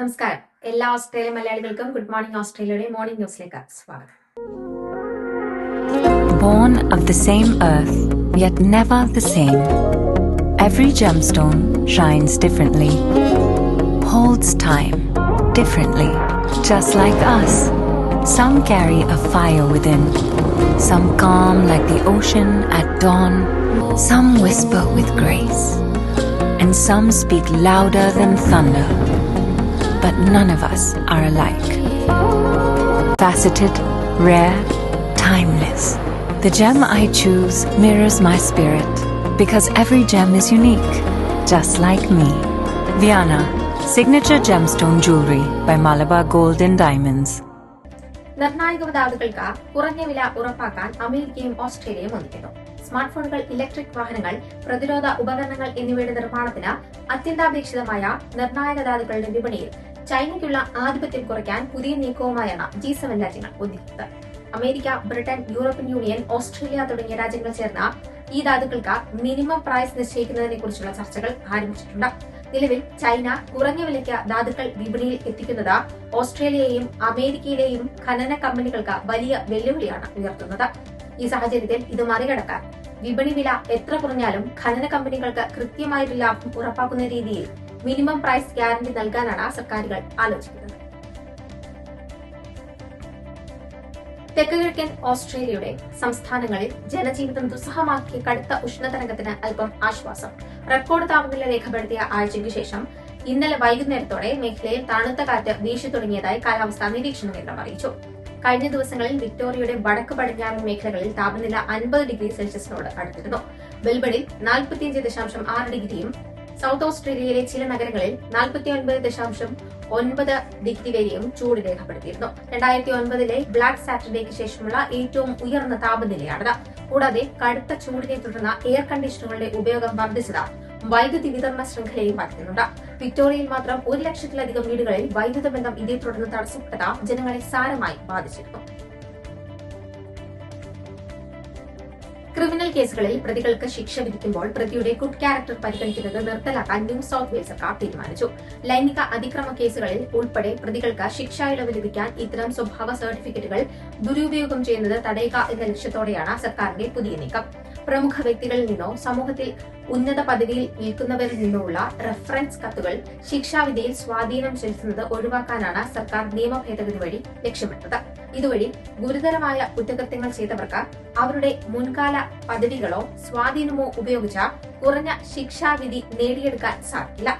നമസ്കാരം എല്ലാ ഓസ്ട്രേലിയ മലയാളികൾക്കും ഗുഡ് മോർണിംഗ് ഓസ്ട്രേലിയയുടെ മോർണിംഗ് ന്യൂസിലേക്ക് സ്വാഗതം Born of the same earth, yet never the same. Every gemstone shines differently, holds time differently, just like us. Some carry a fire within, some calm like the ocean at dawn, some whisper with grace, and some speak louder than thunder. But none of us are alike. Faceted, rare, timeless. The gem I choose mirrors my spirit because every gem is unique, just like me. Viana, signature gemstone jewelry by Malabar Gold and Diamonds. നിർണായക ധാതുക്കൾക്ക് കുറഞ്ഞ വില ഉറപ്പാക്കാൻ അമേരിക്കയും ഓസ്ട്രേലിയയും ഒന്നിക്കുന്നു smart ഫോണുകൾ electric വാഹനങ്ങൾ പ്രതിരോധ ഉപകരണങ്ങൾ എന്നിവയുടെ നിർമ്മാണത്തിന് അത്യന്താപേക്ഷിതമായ നിർണായക ധാതുക്കളുടെ വിപണിയിൽ ചൈനയ്ക്കുള്ള ആധിപത്യം കുറയ്ക്കാൻ പുതിയ നീക്കവുമായാണ് ജി സെവൻ രാജ്യങ്ങൾ ഒന്നിക്കുന്നത്. America Britain European Union Australia തുടങ്ങിയ രാജ്യങ്ങൾ ചേർന്ന ഈ ധാതുക്കൾക്ക് മിനിമം പ്രൈസ് നിശ്ചയിക്കുന്നതിനെ കുറിച്ചുള്ള ചർച്ചകൾ ആരംഭിച്ചിട്ടുണ്ട് നിലവിൽ ചൈന കുറഞ്ഞ വിലയ്ക്ക് ധാതുക്കൾ വിപണിയിൽ എത്തിക്കുന്നത് ഓസ്ട്രേലിയയെയും അമേരിക്കയിലെയും ഖനന കമ്പനികൾക്ക് വലിയ വെല്ലുവിളിയാണ് ഉയർത്തുന്നത്. ഈ സാഹചര്യത്തിൽ ഇത് മറികടക്കാൻ വിപണി വില എത്ര കുറഞ്ഞാലും ഖനന കമ്പനികൾക്ക് കൃത്യമായൊരു ലാഭം ഉറപ്പാക്കുന്ന രീതിയിൽ മിനിമം പ്രൈസ് ഗ്യാരണ്ടി നൽകാനാണ് സർക്കാരുകൾ ആലോചിക്കുന്നത്. തെക്കുകിഴക്കൻ ഓസ്ട്രേലിയയുടെ സംസ്ഥാനങ്ങളിൽ ജനജീവിതം ദുസ്സഹമാക്കിയ കടുത്ത ഉഷ്ണതരംഗത്തിന് അല്പം ആശ്വാസം. റെക്കോർഡ് താപനില രേഖപ്പെടുത്തിയ ആഴ്ചയ്ക്ക് ശേഷം ഇന്നലെ വൈകുന്നേരത്തോടെ മേഖലയിൽ തണുത്ത കാറ്റ് വീശി തുടങ്ങിയതായി കാലാവസ്ഥാ നിരീക്ഷണ കേന്ദ്രം അറിയിച്ചു. കഴിഞ്ഞ ദിവസങ്ങളിൽ വിക്ടോറിയയുടെ വടക്ക് പടിഞ്ഞാറൻ മേഖലകളിൽ താപനില അൻപത് ഡിഗ്രി സെൽഷ്യസിനോട് അടുത്തിരുന്നു. ബെൽബണിൽ നാൽപ്പത്തിയഞ്ച് ദശാംശം ആറ് ഡിഗ്രിയും സൗത്ത് ഓസ്ട്രേലിയയിലെ ചില നഗരങ്ങളിൽ നാൽപ്പത്തി ഒൻപത് ദശാംശം ഒൻപത് ഡിഗ്രി വരെയും ചൂട് രേഖപ്പെടുത്തിയിരുന്നു. രണ്ടായിരത്തി ഒൻപതിലെ ബ്ലാക്ക് സാറ്റർഡേക്ക് ശേഷമുള്ള ഏറ്റവും ഉയർന്ന താപനിലയാണിത്. കൂടാതെ കടുത്ത ചൂടിനെ തുടർന്ന് എയർ കണ്ടീഷണറുകളുടെ ഉപയോഗം വർദ്ധിച്ചത് വൈദ്യുതി വിതരണ ശൃംഖലയെ ബാധിക്കുന്നുണ്ട് വിക്ടോറിയയിൽ മാത്രം ഒരു ലക്ഷത്തിലധികം വീടുകളിൽ വൈദ്യുത ബന്ധം ഇതേ തുടർന്ന് തടസ്സപ്പെട്ടത് ജനങ്ങളെ സാരമായി ബാധിച്ചിരുന്നു. ക്രിമിനൽ കേസുകളിൽ പ്രതികൾക്ക് ശിക്ഷ വിധിക്കുമ്പോൾ പ്രതിയുടെ ഗുഡ് ക്യാരക്ടർ പരിഗണിക്കുന്നത് നിർത്തലാക്കാൻ ന്യൂ സൌത്ത് വെയിൽസ് സർക്കാർ തീരുമാനിച്ചു. ലൈംഗിക അതിക്രമ കേസുകളിൽ ഉൾപ്പെടെ പ്രതികൾക്ക് ശിക്ഷാ ഇളവ് ലഭിക്കാൻ ഇത്തരം സ്വഭാവ സർട്ടിഫിക്കറ്റുകൾ ദുരുപയോഗം ചെയ്യുന്നത് തടയുക എന്ന ലക്ഷ്യത്തോടെയാണ് സർക്കാരിന്റെ പുതിയ നീക്കം. പ്രമുഖ വ്യക്തികളിൽ നിന്നോ സമൂഹത്തിൽ ഉന്നത പദവിയിൽ നിൽക്കുന്നവരിൽ നിന്നോ ഉള്ള റെഫറൻസ് കത്തുകൾ ശിക്ഷാവിധിയിൽ സ്വാധീനം ചെലുത്തുന്നത് ഒഴിവാക്കാനാണ് സർക്കാർ നിയമ ഭേദഗതി വഴി ലക്ഷ്യമിട്ടത്. ഇതുവഴി ഗുരുതരമായ കുറ്റകൃത്യങ്ങൾ ചെയ്തവർക്ക് അവരുടെ മുൻകാല പദവികളോ സ്വാധീനമോ ഉപയോഗിച്ച കുറഞ്ഞ ശിക്ഷാവിധി നേടിയെടുക്കാൻ സാധിക്കില്ല.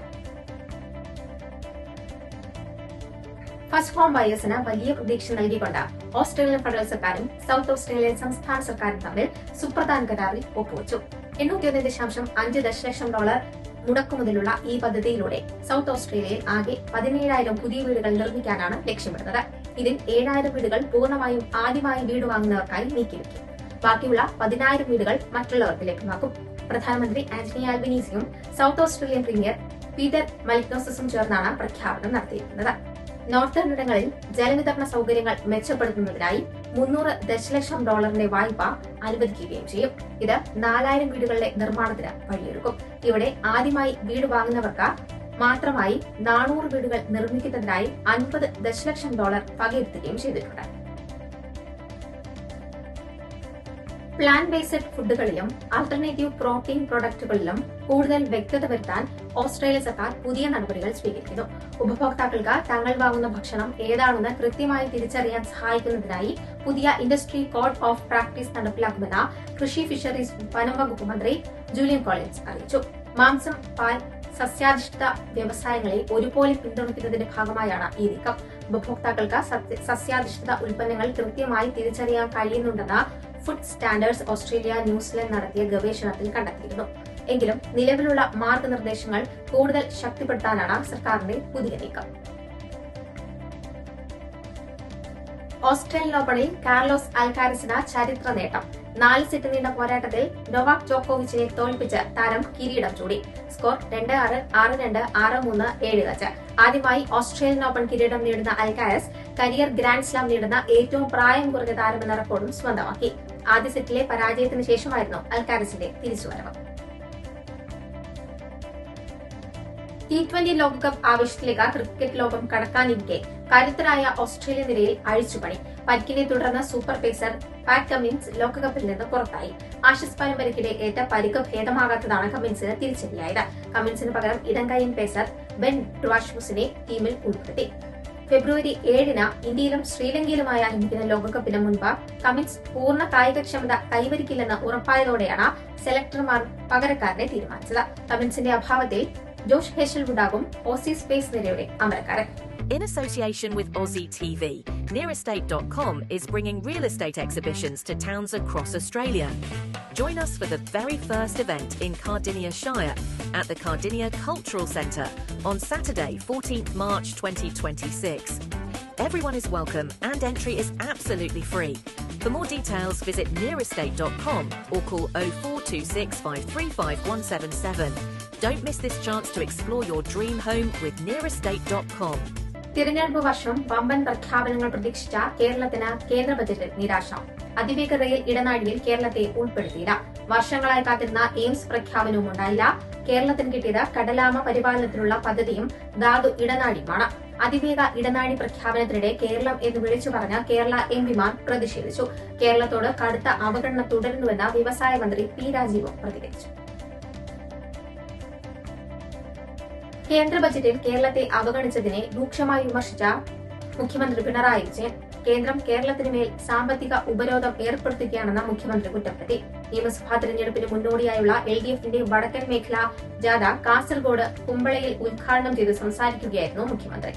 ഫസ്റ്റ് ഹോം ബയേഴ്സിന് വലിയ പ്രതീക്ഷ നൽകിക്കൊണ്ട് ഓസ്ട്രേലിയൻ ഫെഡറൽ സർക്കാരും സൗത്ത് ഓസ്ട്രേലിയൻ സംസ്ഥാന സർക്കാരും തമ്മിൽ സുപ്രധാന കരാറിൽ ഒപ്പുവച്ചു. എണ്ണൂറ്റിയൊന്ന് ദശാംശം അഞ്ച് ദശലക്ഷം ഡോളർ മുടക്കുമുതലുള്ള ഈ പദ്ധതിയിലൂടെ സൗത്ത് ഓസ്ട്രേലിയയിൽ ആകെ പതിനേഴായിരം പുതിയ വീടുകൾ നിർമ്മിക്കാനാണ് ലക്ഷ്യമിടുന്നത്. ഇതിൽ ഏഴായിരം വീടുകൾ പൂർണമായും ആദ്യമായി വീട് വാങ്ങുന്നവർക്കായി നീക്കിവെക്കും. ബാക്കിയുള്ള പതിനായിരം വീടുകൾ മറ്റുള്ളവർക്ക് ലഭ്യമാക്കും. പ്രധാനമന്ത്രി ആന്റണി ആൽബനീസിയും സൗത്ത് ഓസ്ട്രേലിയൻ പ്രീമിയർ പീറ്റർ മലിക്നോസസും ചേർന്നാണ് പ്രഖ്യാപനം നടത്തിയിരിക്കുന്നത്. നോർത്തേൺ ഇടങ്ങളിൽ ജലവിതരണ സൗകര്യങ്ങൾ മെച്ചപ്പെടുത്തുന്നതിനായി മുന്നൂറ് ദശലക്ഷം ഡോളറിന്റെ വായ്പ അനുവദിക്കുകയും ചെയ്യും. ഇത് നാലായിരം വീടുകളുടെ നിർമ്മാണത്തിന് വഴിയൊരുക്കും. ഇവിടെ ആദ്യമായി വീട് വാങ്ങുന്നവർക്ക് മാത്രമായി നാനൂറ് വീടുകൾ നിർമ്മിക്കുന്നതിനായി അൻപത് ദശലക്ഷം ഡോളർ പകയെടുത്തുകയും ചെയ്തിട്ടുണ്ട്. പ്ലാൻ ബേസ്ഡ് ഫുഡുകളിലും ആൾട്ടർനേറ്റീവ് പ്രോട്ടീൻ പ്രൊഡക്റ്റുകളിലും കൂടുതൽ വ്യക്തത വരുത്താൻ ഓസ്ട്രേലിയ സർക്കാർ പുതിയ നടപടികൾ സ്വീകരിക്കുന്നു. ഉപഭോക്താക്കൾക്ക് തങ്ങൾ വാങ്ങുന്ന ഭക്ഷണം ഏതാണെന്ന് കൃത്യമായി തിരിച്ചറിയാൻ സഹായിക്കുന്നതിനായി പുതിയ ഇൻഡസ്ട്രി കോഡ് ഓഫ് പ്രാക്ടീസ് നടപ്പിലാക്കുമെന്ന് കൃഷി ഫിഷറീസ് വനം വകുപ്പ് മന്ത്രി ജൂലിയൻ കോളിൻസ് അറിയിച്ചു. മാംസം പാൽ സസ്യാധിഷ്ഠിത വ്യവസായങ്ങളെ ഒരുപോലെ പിന്തുണയ്ക്കുന്നതിന്റെ ഭാഗമായാണ് ഈ നീക്കം. ഉപഭോക്താക്കൾക്ക് സസ്യ- സസ്യാധിഷ്ഠിത ഉൽപ്പന്നങ്ങൾ കൃത്യമായി തിരിച്ചറിയാൻ കഴിയുന്നുണ്ടെന്ന് food standards Australia New Zealand നടത്തിയ ഗവേഷണത്തിൽ കണ്ടെത്തിയിരുന്നു. എങ്കിലും നിലവിലുള്ള മാർഗനിർദ്ദേശങ്ങൾ കൂടുതൽ ശക്തിപ്പെടുത്താനാണ് സർക്കാരിന്റെ പുതിയ നീക്കം. ഓസ്ട്രേലിയൻ ഓപ്പണിൽ കാർലോസ് അൽക്കാരിസിന് ചരിത്ര നേട്ടം. നാല് സെറ്റ് നീണ്ട പോരാട്ടത്തിൽ നൊവാക് ജോക്കോവിച്ചിനെ തോൽപ്പിച്ച് താരം കിരീടം ചൂടി. സ്കോർ രണ്ട് ആറ് ആറ് രണ്ട് ആറ് മൂന്ന് ഏഴ് അഞ്ച് ആദ്യമായി ഓസ്ട്രേലിയൻ ഓപ്പൺ കിരീടം നേടുന്ന അൽക്കാരസ് കരിയർ ഗ്രാൻഡ് സ്ലാം നേടുന്ന ഏറ്റവും പ്രായം കുറഞ്ഞ താരമെന്ന റെക്കോർഡും സ്വന്തമാക്കി. ആദ്യ സെറ്റിലെ പരാജയത്തിന് ശേഷമായിരുന്നു അൽക്കാരസിന്റെ തിരിച്ചുവരവ് ടി ട്വന്റി ലോകകപ്പ് ആവേശത്തിലേക്ക് ക്രിക്കറ്റ് ലോകം കടക്കാനിരിക്കെ കരുത്തരായ ഓസ്ട്രേലിയ നിരയിൽ അഴിച്ചുപണി. പരിക്കിനെ തുടർന്ന് സൂപ്പർ പേസർ പാറ്റ് കമ്മിൻസ് ലോകകപ്പിൽ നിന്ന് പുറത്തായി. ആഷസ് പരമ്പരയ്ക്കിടെ ഏറ്റ പരിക്ക് ഭേദമാകാത്തതാണ് കമ്മിൻസിന് തിരിച്ചടിയായത്. കമ്മിൻസിന് പകരം ഇടങ്കയ്യൻ പേസർ ബെൻ ഡ്വാഷ്മുസിനെ ടീമിൽ ഉൾപ്പെടുത്തി. ഫെബ്രുവരി ഏഴിന് ഇന്ത്യയിലും ശ്രീലങ്കയിലുമായി ആരംഭിക്കുന്ന ലോകകപ്പിന് മുൻപ് കമ്മിൻസ് പൂർണ കായികക്ഷമത കൈവരിക്കില്ലെന്ന് ഉറപ്പായതോടെയാണ് സെലക്ടർമാർ പകരക്കാരനെ തീരുമാനിച്ചത് കമ്മിൻസിന്റെ അഭാവത്തിൽ ജോഷ് ഹേഷൽവുഡാകും ഓസി സ്പേസ് നിരയുടെ അമരക്കാരൻ In association with Aussie TV, Nearestate.com is bringing real estate exhibitions to towns across Australia. Join us for the very first event in Cardinia Shire at the Cardinia Cultural Centre on Saturday, 14th March 2026. Everyone is welcome and entry is absolutely free. For more details, visit nearestate.com or call 0426 535 177. Don't miss this chance to explore your dream home with nearestate.com. തിരഞ്ഞെടുപ്പ് വർഷം വമ്പൻ പ്രഖ്യാപനങ്ങൾ പ്രതീക്ഷിച്ച കേരളത്തിന് കേന്ദ്ര ബജറ്റിൽ നിരാശ അതിവേഗ റെയിൽ ഇടനാഴിയിൽ കേരളത്തെ ഉൾപ്പെടുത്തിയില്ല. വർഷങ്ങളായി കാത്തിരുന്ന എയിംസ് പ്രഖ്യാപനവും ഉണ്ടായില്ല. കേരളത്തിന് കിട്ടിയത് കടലാമ പരിപാലനത്തിനുള്ള പദ്ധതിയും ധാതു ഇടനാഴിയുമാണ്. അതിവേഗ ഇടനാഴി പ്രഖ്യാപനത്തിനിടെ കേരളം എന്ന് വിളിച്ചു പറഞ്ഞ കേരള എംപിമാർ പ്രതിഷേധിച്ചു. കേരളത്തോട് കടുത്ത അവഗണന തുടരുന്നുവെന്ന് വ്യവസായ മന്ത്രി പി രാജീവ് പ്രതികരിച്ചു. കേന്ദ്ര ബജറ്റിൽ കേരളത്തെ അവഗണിച്ചതിനെ രൂക്ഷമായി വിമർശിച്ച മുഖ്യമന്ത്രി പിണറായി വിജയൻ. കേന്ദ്രം കേരളത്തിന് മേൽ സാമ്പത്തിക ഉപരോധം ഏർപ്പെടുത്തുകയാണെന്ന് മുഖ്യമന്ത്രി കുറ്റപ്പെടുത്തി. നിയമസഭാ തെരഞ്ഞെടുപ്പിന് മുന്നോടിയായുള്ള എൽ ഡി എഫിന്റെ വടക്കൻ മേഖല ജാഥ കാസർഗോഡ് കുമ്പളയിൽ ഉദ്ഘാടനം ചെയ്ത് സംസാരിക്കുകയായിരുന്നു മുഖ്യമന്ത്രി.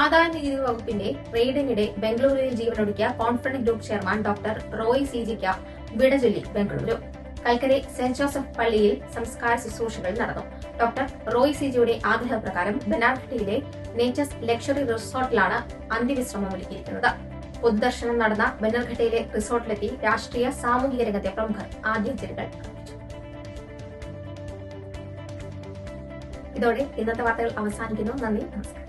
ആദായനികുതി വകുപ്പിന്റെ റെയ്ഡിനിടെ ബംഗളൂരുവിൽ ജീവനൊടുക്കിയ confident group chairman doctor Roy സിജിക്ക് വിടചൊല്ലി ബംഗളൂരു. കൽക്കരെ സെന്റ് ജോസഫ് പള്ളിയിൽ സംസ്കാര ശുശ്രൂഷകൾ നടന്നു. ഡോക്ടർ റോയ് സിജിയുടെ ആഗ്രഹപ്രകാരം ബനാർഘട്ടിയിലെ നേച്ചേഴ്സ് ലക്ഷറി റിസോർട്ടിലാണ് അന്ത്യവിശ്രമം ഒരുക്കിയിരിക്കുന്നത്. പൊതുദർശനം നടന്ന ബനർഘട്ടയിലെ റിസോർട്ടിലെത്തി രാഷ്ട്രീയ സാമൂഹിക രംഗത്തെ പ്രമുഖർ ആദ്യാഞ്ജലികൾ ഇതോടെ ഇന്നത്തെ വാർത്തകൾ അവസാനിക്കുന്നു. നന്ദി നമസ്കാരം.